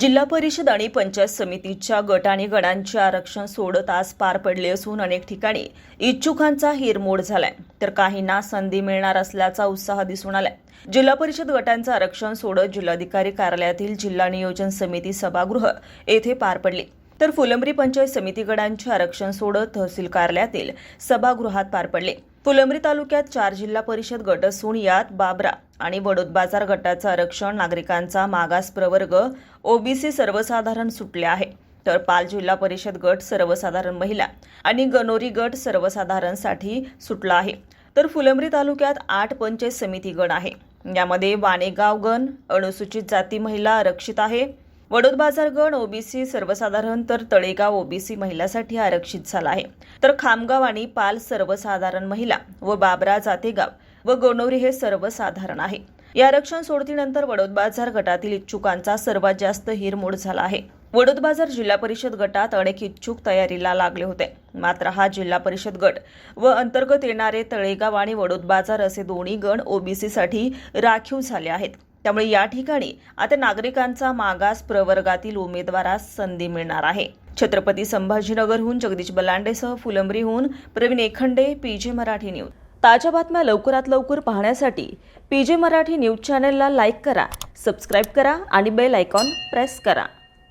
जिल्हा परिषद आणि पंचायत समितीच्या गट आणि गणांचे आरक्षण सोडत आज पार पडले असून अनेक ठिकाणी इच्छुकांचा हिरमोड झालाय. तर काहींना संधी मिळणार असल्याचा उत्साह दिसून आलाय. जिल्हा परिषद गटांचं आरक्षण सोडत जिल्हाधिकारी कार्यालयातील जिल्हा नियोजन समिती सभागृह येथे पार पडली. तर फुलंब्री पंचायत समिती गणांचे आरक्षण सोडत तहसील कार्यालयातील सभागृहात पार पडले. फुलंब्री तालुक्यात चार जिल्हा परिषद गट असून यात बाबरा आणि वडोद बाजार गटाचं आरक्षण नागरिकांचा मागास प्रवर्ग ओबीसी सर्वसाधारण सुटले आहे. तर पाल जिल्हा परिषद गट सर्वसाधारण महिला आणि गणोरी गट सर्वसाधारणसाठी सुटला आहे. तर फुलंब्री तालुक्यात आठ पंचायत समिती गण आहे. यामध्ये वाणेगाव गण अनुसूचित जाती महिला आरक्षित आहे. वडोद बाजार गण ओबीसी सर्वसाधारण तर तळेगाव ओबीसी महिलासाठी आरक्षित झाला आहे. तर खामगाव आणि पाल सर्वसाधारण महिला व बाबरा जातेगाव व गोनोरी हे सर्वसाधारण आहे. या आरक्षण सोडतीनंतर वडोद बाजार गटातील इच्छुकांचा सर्वात जास्त हिरमोड झाला आहे. वडोद बाजार जिल्हा परिषद गटात अनेक इच्छुक तयारीला लागले होते. मात्र हा जिल्हा परिषद गट व अंतर्गत येणारे तळेगाव आणि वडोद बाजार असे दोन्ही गण ओबीसीसाठी राखीव झाले आहेत. त्यामुळे या ठिकाणी आता नागरिकांचा मागास प्रवर्गातील उमेदवारास संधी मिळणार आहे. छत्रपती संभाजीनगरहून जगदीश बलांडेसह फुलंब्रीहून प्रवीण एखंडे पीजे मराठी न्यूज. ताज्या बातम्या लवकरात लवकर पाहण्यासाठी पीजे मराठी न्यूज चॅनलला लाईक करा सबस्क्राईब करा आणि बेल आयकॉन प्रेस करा.